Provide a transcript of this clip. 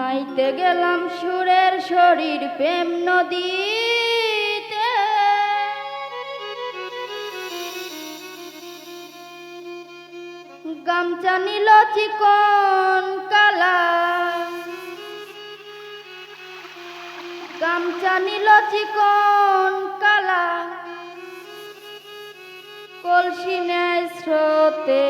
নাইতে গেলাম সুরের শরীর প্রেম নদীতে। গামছা নিল চিকন কালা। গামছা নিল চিকন কালা। কলসি নেয় স্রোতে।